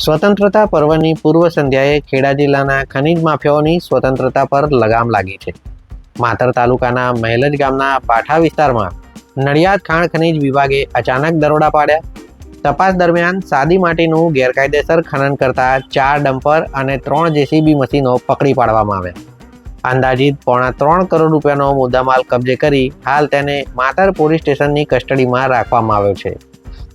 સ્વતંત્રતા પર્વની પૂર્વ સંધ્યાએ ખેડા જિલ્લાના ખનિજ માફિયાઓની સ્વતંત્રતા પર લગામ લાગી છે. માતર તાલુકાના મહેલજ ગામના પાઠા વિસ્તારમાં નડિયાદ ખાણ ખનિજ વિભાગે અચાનક દરોડા પાડ્યા. તપાસ દરમિયાન સાદી માટીનું ગેરકાયદેસર ખનન કરતા ચાર ડમ્પર અને ત્રણ જેસીબી મશીનો પકડી પાડવામાં આવ્યા. અંદાજિત પોણા ત્રણ કરોડ રૂપિયાનો મુદ્દામાલ કબજે કરી હાલ તેને માતર પોલીસ સ્ટેશનની કસ્ટડીમાં રાખવામાં આવ્યો છે.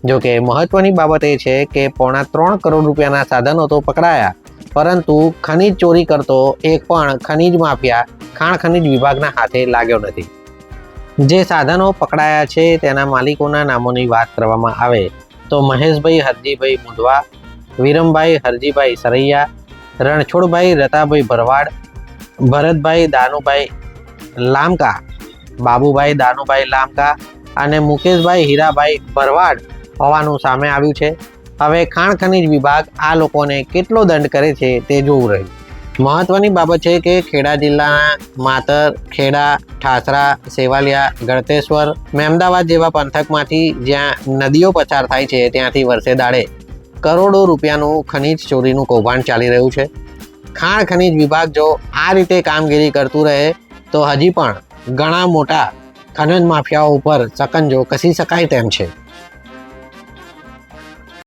જો કે મહત્વની બાબત એ છે કે પોણા ત્રણ કરોડ રૂપિયાના સાધનો તો પકડાયા, પરંતુ ખનીજ ચોરી કરતો એક પણ ખનીજ માફિયા, ખાણ ખનીજ વિભાગના હાથે લાગ્યો નથી. જે સાધનો પકડાયા છે તેના માલિકોના નામોની વાત કરવામાં આવે તો મહેશભાઈ હરજીભાઈ મુંદવા વિરમભાઈ હરજીભાઈ સરૈયા, રણછોડભાઈ રતાભાઈ ભરવાડ, ભરતભાઈ દાનુભાઈ લામકા, બાબુભાઈ દાનુભાઈ લામકા અને મુકેશભાઈ હીરાભાઈ ભરવાડ હોવાનું સામે આવ્યું છે. હવે ખાણ ખનીજ વિભાગ આ લોકોને કેટલો દંડ કરે છે તે જોવું રહ્યું. મહત્વની બાબત છે કે ખેડા જિલ્લાના માતર, ખેડા, ઠાસરા, સેવાલિયા, ગળતેશ્વર મહેમદાવાદ જેવા પંથકમાંથી જ્યાં નદીઓ પસાર થાય છે ત્યાંથી વર્ષે દાડે કરોડો રૂપિયાનું ખનીજ ચોરીનું કૌભાંડ ચાલી રહ્યું છે. ખાણ ખનીજ વિભાગ જો આ રીતે કામગીરી કરતું રહે તો હજી પણ ઘણા મોટા ખનન માફિયાઓ ઉપર સકંજો કસી શકાય તેમ છે.